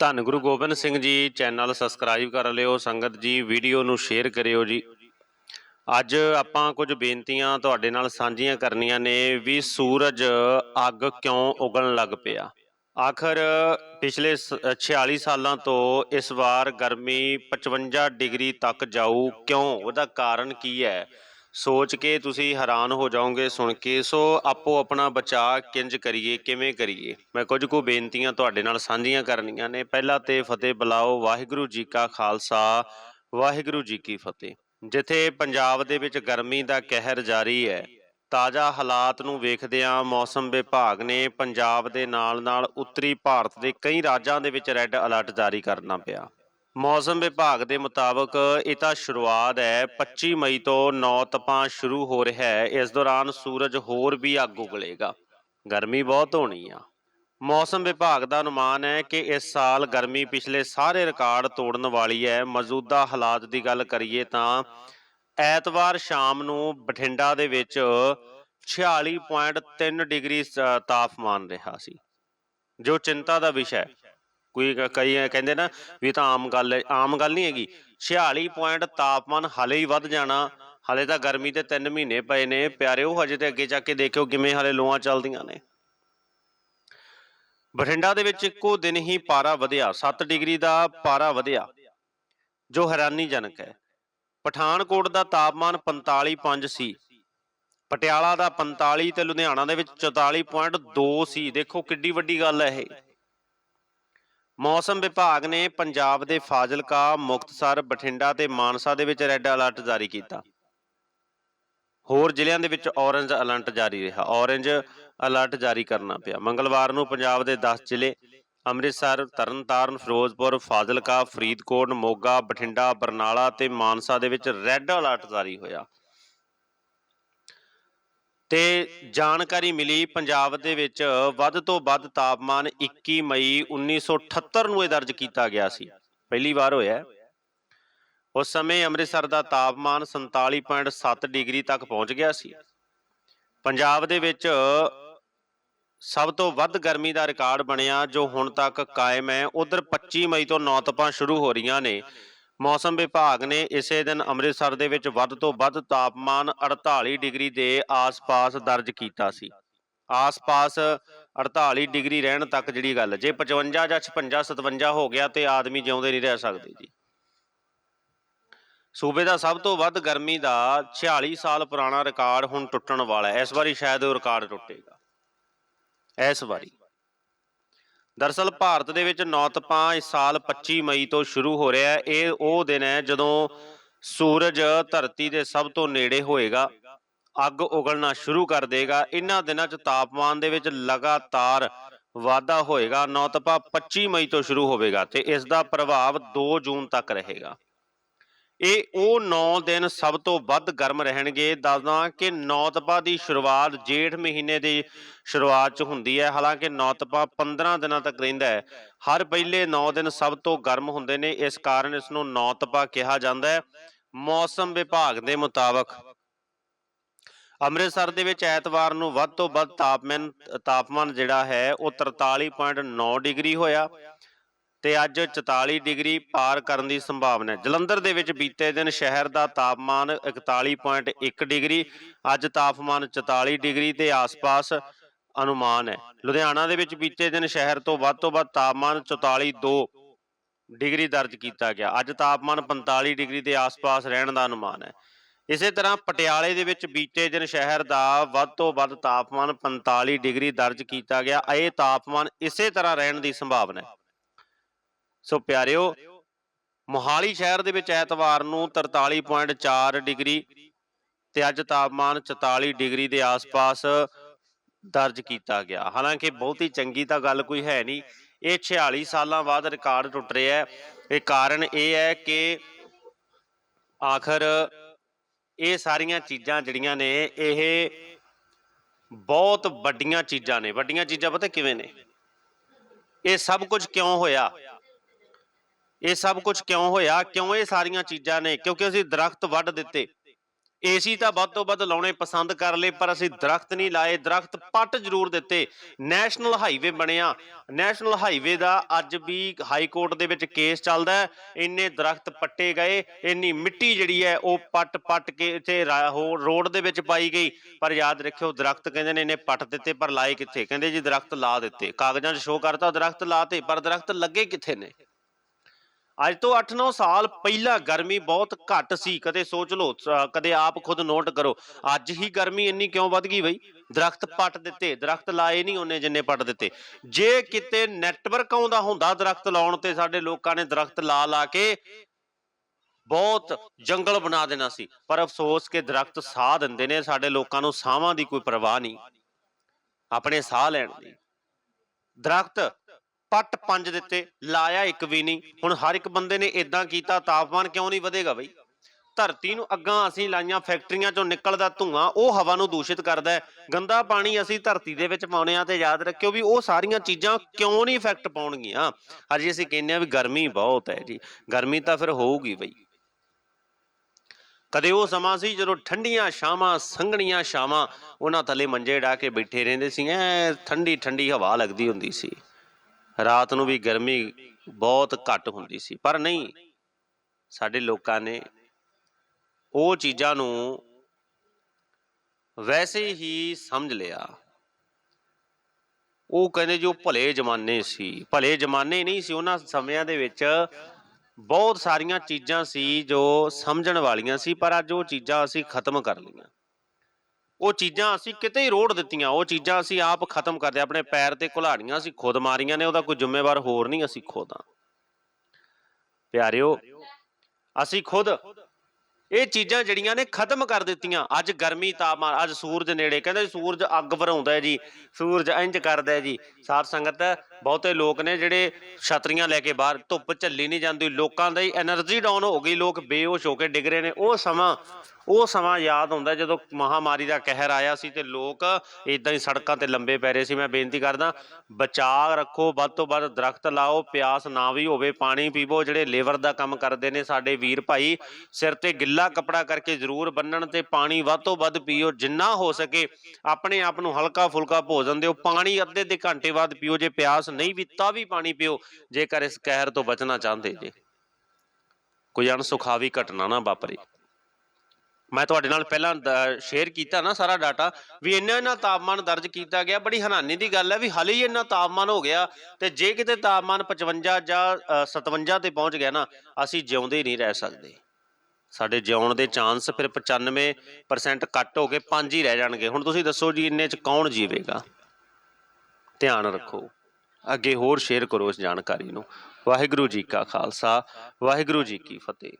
ਧੰਨ Guru Gobind Singh ji channel subscribe ਕਰ ਲਿਓ, ਸੰਗਤ ਜੀ ਵੀਡੀਓ ਨੂੰ ਸ਼ੇਅਰ ਕਰਿਓ ਜੀ। ਅੱਜ ਆਪਾਂ ਕੁਝ ਬੇਨਤੀਆਂ ਤੁਹਾਡੇ ਨਾਲ ਸਾਂਝੀਆਂ ਕਰਨੀਆਂ ਨੇ ਵੀ ਸੂਰਜ ਅੱਗ ਕਿਉਂ ਉਗਣ ਲੱਗ ਪਿਆ? ਆਖਰ ਪਿਛਲੇ ਸ- 46 ਸਾਲਾਂ ਤੋਂ ਇਸ ਵਾਰ ਗਰਮੀ 55 ਡਿਗਰੀ ਤੱਕ ਜਾਊ ਕਿਉਂ? ਉਹਦਾ ਕਾਰਨ ਕੀ ਹੈ? ਸੋਚ ਕੇ ਤੁਸੀਂ ਹੈਰਾਨ ਹੋ ਜਾਓਗੇ ਸੁਣ ਕੇ, ਸੋ ਆਪੋ ਆਪਣਾ ਬਚਾਅ ਕਿੰਜ ਕਰੀਏ, ਕਿਵੇਂ ਕਰੀਏ? ਮੈਂ ਕੁਝ ਕੁ ਬੇਨਤੀਆਂ ਤੁਹਾਡੇ ਨਾਲ ਸਾਂਝੀਆਂ ਕਰਨੀਆਂ ਨੇ। ਪਹਿਲਾਂ ਤੇ ਫਤਿਹ ਬੁਲਾਓ, ਵਾਹਿਗੁਰੂ ਜੀ ਕਾ ਖਾਲਸਾ, ਵਾਹਿਗੁਰੂ ਜੀ ਕੀ ਫਤਿਹ। ਜਿੱਥੇ ਪੰਜਾਬ ਦੇ ਵਿੱਚ ਗਰਮੀ ਦਾ ਕਹਿਰ ਜਾਰੀ ਹੈ, ਤਾਜ਼ਾ ਹਾਲਾਤ ਨੂੰ ਵੇਖਦਿਆਂ ਮੌਸਮ ਵਿਭਾਗ ਨੇ ਪੰਜਾਬ ਦੇ ਨਾਲ-ਨਾਲ ਉੱਤਰੀ ਭਾਰਤ ਦੇ ਕਈ ਰਾਜਾਂ ਦੇ ਵਿੱਚ ਰੈੱਡ ਅਲਰਟ ਜਾਰੀ ਕਰਨਾ ਪਿਆ। ਮੌਸਮ ਵਿਭਾਗ ਦੇ ਮੁਤਾਬਕ ਇਹ ਤਾਂ ਸ਼ੁਰੂਆਤ ਹੈ 25 ਮਈ ਤੋਂ ਨੌ ਤਪਾਂ ਸ਼ੁਰੂ ਹੋ ਰਿਹਾ ਹੈ। ਇਸ ਦੌਰਾਨ ਸੂਰਜ ਹੋਰ ਵੀ ਅੱਗ ਉਗਲੇਗਾ। ਗਰਮੀ ਬਹੁਤ ਹੋਣੀ ਆ। ਮੌਸਮ ਵਿਭਾਗ ਦਾ ਅਨੁਮਾਨ ਹੈ ਕਿ ਇਸ ਸਾਲ ਗਰਮੀ ਪਿਛਲੇ ਸਾਰੇ ਰਿਕਾਰਡ ਤੋੜਨ ਵਾਲੀ ਹੈ। ਮੌਜੂਦਾ ਹਾਲਾਤ ਦੀ ਗੱਲ ਕਰੀਏ ਤਾਂ ਐਤਵਾਰ ਸ਼ਾਮ ਨੂੰ ਬਠਿੰਡਾ ਦੇ ਵਿੱਚ 46.3 ਡਿਗਰੀ ਤਾਪਮਾਨ ਰਿਹਾ ਸੀ, ਜੋ ਚਿੰਤਾ ਦਾ ਵਿਸ਼ਾ ਹੈ। ਕੋਈ ਕਈ ਕਹਿੰਦੇ ਨਾ ਵੀ ਤਾਂ ਆਮ ਗੱਲ ਹੈ, ਆਮ ਗੱਲ ਨਹੀਂ ਹੈਗੀ। 46 ਪੁਆਇੰਟ ਤਾਪਮਾਨ ਹਲੇ ਹੀ ਵੱਧ ਜਾਣਾ, ਹਲੇ ਤਾਂ ਗਰਮੀ ਤੇ 3 ਮਹੀਨੇ ਪਏ ਨੇ ਪਿਆਰਿਓ ਹਜੇ ਤੇ ਅੱਗੇ ਜਾ ਕੇ ਦੇਖਿਓ ਕਿਵੇਂ ਹਲੇ ਲੋਆਂ ਚੱਲਦੀਆਂ ਨੇ। ਬਠਿੰਡਾ ਦੇ ਵਿੱਚ ਇੱਕੋ ਦਿਨ ਹੀ ਪਾਰਾ ਵਧਿਆ 7 ਡਿਗਰੀ ਦਾ ਪਾਰਾ ਵਧਿਆ, ਜੋ ਹੈਰਾਨੀਜਨਕ ਹੈ। ਪਠਾਨਕੋਟ ਦਾ ਤਾਪਮਾਨ 45.5 ਸੀ, ਪਟਿਆਲਾ ਦਾ 45 ਤੇ ਲੁਧਿਆਣਾ ਦੇ ਵਿੱਚ 44.2 ਸੀ। ਦੇਖੋ ਕਿੱਡੀ ਵੱਡੀ ਗੱਲ ਹੈ ਇਹ। ਮੌਸਮ ਵਿਭਾਗ ਨੇ ਪੰਜਾਬ ਦੇ ਫਾਜ਼ਿਲਕਾ, ਮੁਕਤਸਰ, ਬਠਿੰਡਾ ਤੇ ਮਾਨਸਾ ਦੇ ਵਿੱਚ ਰੈੱਡ ਅਲਰਟ ਜਾਰੀ ਕੀਤਾ। ਹੋਰ ਜ਼ਿਲ੍ਹਿਆਂ ਦੇ ਵਿੱਚ ਔਰੰਜ ਅਲਰਟ ਜਾਰੀ ਰਿਹਾ। ਔਰੇਂਜ ਅਲਰਟ ਜਾਰੀ ਕਰਨਾ ਪਿਆ। ਮੰਗਲਵਾਰ ਨੂੰ ਪੰਜਾਬ ਦੇ 10 ਜ਼ਿਲ੍ਹੇ ਅੰਮ੍ਰਿਤਸਰ, ਤਰਨਤਾਰਨ, ਫਿਰੋਜ਼ਪੁਰ, ਫਾਜ਼ਿਲਕਾ, ਫਰੀਦਕੋਟ, ਮੋਗਾ, ਬਠਿੰਡਾ, ਬਰਨਾਲਾ ਤੇ ਮਾਨਸਾ ਦੇ ਵਿੱਚ ਰੈੱਡ ਅਲਰਟ ਜਾਰੀ ਹੋਇਆ। ਤੇ ਜਾਣਕਾਰੀ ਮਿਲੀ ਪੰਜਾਬ ਦੇ ਵਿੱਚ ਵੱਧ ਤੋਂ ਵੱਧ ਤਾਪਮਾਨ 21 ਮਈ 1978 ਨੂੰ ਇਹ ਦਰਜ ਕੀਤਾ ਗਿਆ ਸੀ। ਪਹਿਲੀ ਵਾਰ ਹੋਇਆ ਉਸ ਸਮੇਂ ਅੰਮ੍ਰਿਤਸਰ ਦਾ ਤਾਪਮਾਨ 47.7 ਡਿਗਰੀ ਤੱਕ ਪਹੁੰਚ ਗਿਆ ਸੀ। ਪੰਜਾਬ ਦੇ ਵਿੱਚ ਸਭ ਤੋਂ ਵੱਧ ਗਰਮੀ ਦਾ ਰਿਕਾਰਡ ਬਣਿਆ ਜੋ ਹੁਣ ਤੱਕ ਕਾਇਮ ਹੈ। ਉਧਰ 25 ਮਈ ਤੋਂ ਨੌਤਪਾਂ ਸ਼ੁਰੂ ਹੋ ਰਹੀਆਂ ਨੇ। ਮੌਸਮ ਵਿਭਾਗ ਨੇ ਇਸੇ ਦਿਨ ਅੰਮ੍ਰਿਤਸਰ ਦੇ ਵਿੱਚ ਵੱਧ ਤੋਂ ਵੱਧ ਤਾਪਮਾਨ 48 ਡਿਗਰੀ ਦੇ ਆਸ-ਪਾਸ ਦਰਜ ਕੀਤਾ ਸੀ। ਆਸ-ਪਾਸ 48 ਡਿਗਰੀ ਰਹਿਣ ਤੱਕ ਜਿਹੜੀ ਗੱਲ, ਜੇ 55 ਜਾਂ 56 57 ਹੋ ਗਿਆ ਤੇ ਆਦਮੀ ਜਿਉਂਦੇ ਨਹੀਂ ਰਹਿ ਸਕਦੇ ਜੀ। ਸੂਬੇ ਦਾ ਸਭ ਤੋਂ ਵੱਧ ਗਰਮੀ ਦਾ 46 ਸਾਲ ਪੁਰਾਣਾ ਰਿਕਾਰਡ ਹੁਣ ਟੁੱਟਣ ਵਾਲਾ ਹੈ। ਇਸ ਵਾਰੀ ਸ਼ਾਇਦ ਉਹ ਰਿਕਾਰਡ ਟੁੱਟੇਗਾ। ਇਸ ਵਾਰੀ। ਦਰਸਲ ਭਾਰਤ ਦੇ ਵਿੱਚ ਨੌਤਪਾਂ ਇਸ ਸਾਲ 25 ਮਈ ਤੋਂ ਸ਼ੁਰੂ ਹੋ ਰਿਹਾ ਹੈ। ਇਹ ਉਹ ਦਿਨ ਹੈ ਜਦੋਂ ਸੂਰਜ ਧਰਤੀ ਦੇ ਸਭ ਤੋਂ ਨੇੜੇ ਹੋਏਗਾ। ਅੱਗ ਉਗਲਣਾ ਸ਼ੁਰੂ ਕਰ ਦੇਗਾ। ਇਹਨਾਂ ਦਿਨਾਂ 'ਚ ਤਾਪਮਾਨ ਦੇ ਵਿੱਚ ਲਗਾਤਾਰ ਵਾਧਾ ਹੋਏਗਾ। ਨੌਤਪਾ 25 ਮਈ ਤੋਂ ਸ਼ੁਰੂ ਹੋਵੇਗਾ ਤੇ ਇਸ ਦਾ ਪ੍ਰਭਾਵ 2 ਜੂਨ ਤੱਕ ਰਹੇਗਾ। ਇਹ ਉਹ 9 ਦਿਨ ਸਭ ਤੋਂ ਵੱਧ ਗਰਮ ਰਹਿਣਗੇ। ਦੱਸਦਾ ਕਿ ਨੌਤਪਾ ਦੀ ਸ਼ੁਰੂਆਤ ਜੇਠ ਮਹੀਨੇ ਦੀ ਸ਼ੁਰੂਆਤ 'ਚ ਹੁੰਦੀ ਹੈ। ਹਾਲਾਂਕਿ ਨੌਤਪਾ 15 ਦਿਨਾਂ ਤੱਕ ਰਹਿੰਦਾ ਹੈ। ਹਰ ਪਹਿਲੇ 9 ਦਿਨ ਸਭ ਤੋਂ ਗਰਮ ਹੁੰਦੇ ਨੇ। ਇਸ ਕਾਰਨ ਇਸ ਨੂੰ ਨੌਤਪਾ ਕਿਹਾ ਜਾਂਦਾ ਹੈ। ਮੌਸਮ ਵਿਭਾਗ ਦੇ ਮੁਤਾਬਕ ਅੰਮ੍ਰਿਤਸਰ ਦੇ ਵਿੱਚ ਐਤਵਾਰ ਨੂੰ ਵੱਧ ਤੋਂ ਵੱਧ ਤਾਪਮਾਨ ਤਾਪਮਾਨ ਜਿਹੜਾ ਹੈ, ਉਹ 43.9 ਡਿਗਰੀ ਹੋਇਆ। ਤੇ ਅੱਜ 44 ਡਿਗਰੀ ਪਾਰ ਕਰਨ ਦੀ ਸੰਭਾਵਨਾ ਹੈ। ਜਲੰਧਰ ਦੇ ਵਿੱਚ ਬੀਤੇ ਦਿਨ ਸ਼ਹਿਰ ਦਾ ਤਾਪਮਾਨ 41.1 ਡਿਗਰੀ, ਅੱਜ ਤਾਪਮਾਨ 44 ਡਿਗਰੀ ਦੇ ਆਸ-ਪਾਸ ਅਨੁਮਾਨ ਹੈ। ਲੁਧਿਆਣਾ ਦੇ ਵਿੱਚ ਬੀਤੇ ਦਿਨ ਸ਼ਹਿਰ ਤੋਂ ਵੱਧ ਤੋਂ ਵੱਧ ਤਾਪਮਾਨ 44.2 ਡਿਗਰੀ ਦਰਜ ਕੀਤਾ ਗਿਆ। ਅੱਜ ਤਾਪਮਾਨ 45 ਡਿਗਰੀ ਦੇ ਆਸ-ਪਾਸ ਰਹਿਣ ਦਾ ਅਨੁਮਾਨ ਹੈ। ਇਸੇ ਤਰ੍ਹਾਂ ਪਟਿਆਲੇ ਦੇ ਵਿੱਚ ਬੀਤੇ ਦਿਨ ਸ਼ਹਿਰ ਦਾ ਵੱਧ ਤੋਂ ਵੱਧ ਤਾਪਮਾਨ 45 ਡਿਗਰੀ ਦਰਜ ਕੀਤਾ ਗਿਆ। ਇਹ ਤਾਪਮਾਨ ਇਸੇ ਤਰ੍ਹਾਂ ਰਹਿਣ ਦੀ ਸੰਭਾਵਨਾ ਹੈ। ਸੋ ਪਿਆਰਿਓ, ਮੋਹਾਲੀ ਸ਼ਹਿਰ ਦੇ ਵਿੱਚ ਐਤਵਾਰ ਨੂੰ 43.4 ਡਿਗਰੀ ਤੇ ਅੱਜ ਤਾਪਮਾਨ 44 ਡਿਗਰੀ ਦੇ ਆਸ-ਪਾਸ ਦਰਜ ਕੀਤਾ ਗਿਆ। ਹਾਲਾਂਕਿ ਬਹੁਤੀ ਚੰਗੀ ਤਾਂ ਗੱਲ ਕੋਈ ਹੈ ਨਹੀਂ। ਇਹ 46 ਸਾਲਾਂ ਬਾਅਦ ਰਿਕਾਰਡ ਟੁੱਟ ਰਿਹਾ ਹੈ। ਇਹ ਕਾਰਨ ਇਹ ਹੈ ਕਿ ਆਖਰ ਇਹ ਸਾਰੀਆਂ ਚੀਜ਼ਾਂ ਜਿਹੜੀਆਂ ਨੇ, ਇਹ ਬਹੁਤ ਵੱਡੀਆਂ ਚੀਜ਼ਾਂ ਨੇ। ਵੱਡੀਆਂ ਚੀਜ਼ਾਂ ਪਤਾ ਕਿਵੇਂ ਨੇ? ਇਹ ਸਭ ਕੁਝ ਕਿਉਂ ਹੋਇਆ? ਇਹ ਸਭ ਕੁਝ ਕਿਉਂ ਹੋਇਆ? ਕਿਉਂ ਇਹ ਸਾਰੀਆਂ ਚੀਜ਼ਾਂ ਨੇ? ਕਿਉਂਕਿ ਅਸੀਂ ਦਰਖਤ ਵੱਢ ਦਿੱਤੇ। ਏਸੀ ਤਾਂ ਵੱਧ ਤੋਂ ਵੱਧ ਲਾਉਣੇ ਪਸੰਦ ਕਰ ਲਏ, ਪਰ ਅਸੀਂ ਦਰਖਤ ਨਹੀਂ ਲਾਏ। ਦਰਖਤ ਪੱਟ ਜ਼ਰੂਰ ਦਿੱਤੇ। ਨੈਸ਼ਨਲ ਹਾਈਵੇ ਬਣਿਆ। ਨੈਸ਼ਨਲ ਹਾਈਵੇ ਦਾ ਅੱਜ ਵੀ ਹਾਈ ਕੋਰਟ ਦੇ ਵਿੱਚ ਕੇਸ ਚੱਲਦਾ ਹੈ। ਇੰਨੇ ਦਰਖਤ ਪੱਟੇ ਗਏ। ਇੰਨੀ ਮਿੱਟੀ ਜਿਹੜੀ ਹੈ, ਉਹ ਪੱਟ ਪੱਟ ਕੇ ਇੱਥੇ ਰੋਡ ਦੇ ਵਿੱਚ ਪਾਈ ਗਈ। ਪਰ ਯਾਦ ਰੱਖਿਓ, ਦਰਖਤ ਕਹਿੰਦੇ ਨੇ ਇਹਨੇ ਪੱਟ ਦਿੱਤੇ, ਪਰ ਲਾਏ ਕਿੱਥੇ? ਕਹਿੰਦੇ ਜੀ ਦਰਖਤ ਲਾ ਦਿੱਤੇ। ਕਾਗਜ਼ਾਂ 'ਚ ਸ਼ੋਅ ਕਰਤਾ, ਦਰਖਤ ਲਾਤੇ, ਪਰ ਦਰਖਤ ਲੱਗੇ ਕਿੱਥੇ ਨੇ? ਅੱਜ ਤੋਂ 8-9 ਸਾਲ ਪਹਿਲਾਂ ਗਰਮੀ ਬਹੁਤ ਘੱਟ ਸੀ। ਕਦੇ ਸੋਚ ਲਓ ਕਦੇ ਆਪ ਖੁਦ ਨੋਟ ਕਰੋ। ਅੱਜ ਹੀ ਗਰਮੀ ਇੰਨੀ ਕਿਉਂ ਵੱਧ ਗਈ ਬਈ? ਦਰਖਤ ਪੱਟ ਦਿੱਤੇ, ਦਰਖਤ ਲਾਏ ਨਹੀਂ ਉਹਨੇ ਜਿੰਨੇ ਪੱਟ ਦਿੱਤੇ। ਜੇ ਕਿਤੇ ਨੈਟਵਰਕ ਆਉਂਦਾ ਹੁੰਦਾ ਦਰਖਤ ਲਾਉਣ ਤੇ, ਸਾਡੇ ਲੋਕਾਂ ਨੇ ਦਰਖਤ ਲਾ ਲਾ ਕੇ ਬਹੁਤ ਜੰਗਲ ਬਣਾ ਦੇਣਾ ਸੀ। ਪਰ ਅਫਸੋਸ ਕਿ ਦਰਖਤ ਸਾਹ ਦਿੰਦੇ ਨੇ, ਸਾਡੇ ਲੋਕਾਂ ਨੂੰ ਸਾਹਾਂ ਦੀ ਕੋਈ ਪਰਵਾਹ ਨਹੀਂ। ਆਪਣੇ ਸਾਹ ਲੈਣ ਦੀ। ਦਰਖਤ ਪੱਟ ਪੰਜ ਦਿੱਤੇ, ਲਾਇਆ ਇੱਕ ਵੀ ਨਹੀਂ। ਹੁਣ ਹਰ ਇੱਕ ਬੰਦੇ ਨੇ ਇਦਾਂ ਕੀਤਾ, ਤਾਪਮਾਨ ਕਿਉਂ ਨਹੀਂ ਵਧੇਗਾ ਬਈ? ਧਰਤੀ ਨੂੰ ਅੱਗਾਂ ਅਸੀਂ ਲਾਈਆਂ, ਫੈਕਟਰੀਆਂ ਚੋਂ ਨਿਕਲਦਾ ਧੂਆਂ, ਉਹ ਹਵਾ ਨੂੰ ਦੂਸ਼ਿਤ ਕਰਦਾ ਹੈ। ਗੰਦਾ ਪਾਣੀ ਅਸੀਂ ਧਰਤੀ ਦੇ ਵਿੱਚ ਪਾਉਨੇ ਆ ਤੇ ਯਾਦ ਰੱਖਿਓ ਵੀ ਉਹ ਸਾਰੀਆਂ ਚੀਜ਼ਾਂ ਕਿਉਂ ਨਹੀਂ ਇਫੈਕਟ ਪਾਉਣਗੀਆਂ। ਅਜੇ ਅਸੀਂ ਕਹਿੰਦੇ ਆ ਵੀ ਗਰਮੀ ਬਹੁਤ ਹੈ ਜੀ। ਗਰਮੀ ਤਾਂ ਫਿਰ ਹੋਊਗੀ ਬਈ। ਕਦੇ ਉਹ ਸਮਾਂ ਸੀ ਜਦੋਂ ਠੰਡੀਆਂ ਛਾਵਾਂ, ਸੰਘਣੀਆਂ ਛਾਵਾਂ, ਉਹਨਾਂ ਥੱਲੇ ਮੰਜੇ ਢਾ ਕੇ ਬੈਠੇ ਰਹਿੰਦੇ ਸੀ, ਐ ਠੰਡੀ ਠੰਡੀ ਹਵਾ ਲੱਗਦੀ ਹੁੰਦੀ ਸੀ। ਰਾਤ ਨੂੰ ਵੀ ਗਰਮੀ ਬਹੁਤ ਘੱਟ ਹੁੰਦੀ ਸੀ। ਪਰ ਨਹੀਂ, ਸਾਡੇ ਲੋਕਾਂ ਨੇ ਉਹ ਚੀਜ਼ਾਂ ਨੂੰ ਵੈਸੇ ਹੀ ਸਮਝ ਲਿਆ। ਉਹ ਕਹਿੰਦੇ ਜੋ ਭਲੇ ਜ਼ਮਾਨੇ ਸੀ। ਭਲੇ ਜ਼ਮਾਨੇ ਨਹੀਂ ਸੀ, ਉਹਨਾਂ ਸਮਿਆਂ ਦੇ ਵਿੱਚ ਬਹੁਤ ਸਾਰੀਆਂ ਚੀਜ਼ਾਂ ਸੀ ਜੋ ਸਮਝਣ ਵਾਲੀਆਂ ਸੀ, ਪਰ ਅੱਜ ਉਹ ਚੀਜ਼ਾਂ ਅਸੀਂ ਖਤਮ ਕਰ ਲਈਆਂ। ਉਹ ਚੀਜ਼ਾਂ ਅਸੀਂ ਕਿਤੇ ਹੀ ਰੋੜ ਦਿੱਤੀਆਂ। ਉਹ ਚੀਜ਼ਾਂ ਅਸੀਂ ਆਪ ਖਤਮ ਕਰਦੇ ਆਪਣੇ ਪੈਰ ਤੇ ਕੁਹਾੜੀਆਂ ਅਸੀਂ ਖੁਦ ਮਾਰੀਆਂ ਨੇ, ਉਹਦਾ ਕੋਈ ਜ਼ਿੰਮੇਵਾਰ ਹੋਰ ਨਹੀਂ ਅਸੀਂ ਖੁਦ। ਆ ਪਿਆਰਿਓ, ਅਸੀਂ ਖੁਦ ਇਹ ਚੀਜ਼ਾਂ ਜਿਹੜੀਆਂ ਨੇ ਖਤਮ ਕਰ ਦਿੱਤੀਆਂ। ਅੱਜ ਗਰਮੀ ਤਾਪਮਾਨ, ਅੱਜ ਸੂਰਜ ਨੇੜੇ, ਕਹਿੰਦੇ ਸੂਰਜ ਅੱਗ ਭਰਾਉਂਦਾ ਹੈ ਜੀ, ਸੂਰਜ ਇੰਜ ਕਰਦਾ ਹੈ ਜੀ। ਸਾਧ ਸੰਗਤ ਬਹੁਤੇ ਲੋਕ ਨੇ ਜਿਹੜੇ ਛਤਰੀਆਂ ਲੈ ਕੇ ਬਾਹਰ ਧੁੱਪ ਝੱਲੀ ਨਹੀਂ ਜਾਂਦੀ, ਲੋਕਾਂ ਦਾ ਹੀ એનર્ਜੀ ਡਾਊਨ ਹੋ ਗਈ, ਲੋਕ ਬੇਹੋਸ਼ ਹੋ ਕੇ ਡਿੱਗ ਰਹੇ ਨੇ। ਉਹ ਸਮਾਂ ਉਹ ਸਮਾਂ ਯਾਦ ਹੁੰਦਾ ਜਦੋਂ ਮਹਾਮਾਰੀ ਦਾ ਕਹਿਰ ਆਇਆ ਸੀ ਤੇ ਲੋਕ ਇਦਾਂ ਹੀ ਸੜਕਾਂ ਤੇ ਲੰਬੇ ਪੈ ਰਹੇ ਸੀ। ਮੈਂ ਬੇਨਤੀ ਕਰਦਾ, ਬਚਾਅ ਰੱਖੋ, ਵੱਧ ਤੋਂ ਵੱਧ ਦਰਖਤ ਲਾਓ, ਪਿਆਸ ਨਾ ਵੀ ਹੋਵੇ, ਪਾਣੀ ਪੀਵੋ, ਜਿਹੜੇ ਲੇਬਰ ਦਾ ਕੰਮ ਕਰਦੇ ਨੇ ਸਾਡੇ ਵੀਰ ਭਾਈ, ਸਿਰ ਤੇ ਗਿੱਲਾ ਕਪੜਾ ਕਰਕੇ ਜ਼ਰੂਰ ਬੰਨਣ ਤੇ ਪਾਣੀ ਵੱਧ ਤੋਂ ਵੱਧ ਪੀਓ, ਜਿੰਨਾ ਹੋ ਸਕੇ, ਆਪਣੇ ਆਪ ਨੂੰ ਹਲਕਾ ਫੁਲਕਾ ਭੋਜਨ ਦਿਓ, ਪਾਣੀ ਅੱਧੇ ਦੇ ਘੰਟੇ ਬਾਅਦ ਪੀਓ, ਜੇ ਪਿਆਸ ਨਹੀਂ ਵੀ ਤਾਂ ਵੀ ਪਾਣੀ ਪੀਓ ਜੇਕਰ ਇਸ ਕਹਿਰ ਤੋਂ ਬਚਣਾ ਚਾਹੁੰਦੇ ਜੇ। ਕੋਈ ਅਣਸੁਖਾਵੀ ਘਟਨਾ ਨਾ ਵਾਪਰੇ। ਮੈਂ ਤੁਹਾਡੇ ਨਾਲ ਪਹਿਲਾਂ ਸ਼ੇਅਰ ਕੀਤਾ ਨਾ ਸਾਰਾ ਡਾਟਾ ਵੀ ਇੰਨਾ ਇੰਨਾ ਤਾਪਮਾਨ ਦਰਜ ਕੀਤਾ ਗਿਆ ਬੜੀ ਹੈਰਾਨੀ ਦੀ ਗੱਲ ਹੈ ਵੀ ਹਾਲੇ ਹੀ ਇੰਨਾ ਤਾਪਮਾਨ ਹੋ ਗਿਆ ਤੇ ਜੇ ਕਿਤੇ ਤਾਪਮਾਨ 55 ਜਾਂ ਅ, 57 ਤੇ ਪਹੁੰਚ ਗਿਆ ਨਾ ਅਸੀਂ ਜਿਉਂਦੇ ਹੀ ਨਹੀਂ ਰਹਿ ਸਕਦੇ। ਸਾਡੇ ਜਿਉਣ ਦੇ ਚਾਂਸ ਫਿਰ 95% ਕੱਟ ਹੋ ਕੇ 5 ਹੀ ਰਹਿ ਜਾਣਗੇ। ਹੁਣ ਤੁਸੀਂ ਦੱਸੋ ਜੀ ਇੰਨੇ ਚ ਕੌਣ ਜੀਵੇਗਾ? ਧਿਆਨ ਰੱਖੋ। ਅੱਗੇ ਹੋਰ ਸ਼ੇਅਰ ਕਰੋ ਇਸ ਜਾਣਕਾਰੀ ਨੂੰ। ਵਾਹਿਗੁਰੂ ਜੀ ਕਾ ਖਾਲਸਾ, ਵਾਹਿਗੁਰੂ ਜੀ ਕੀ ਫਤਿਹ।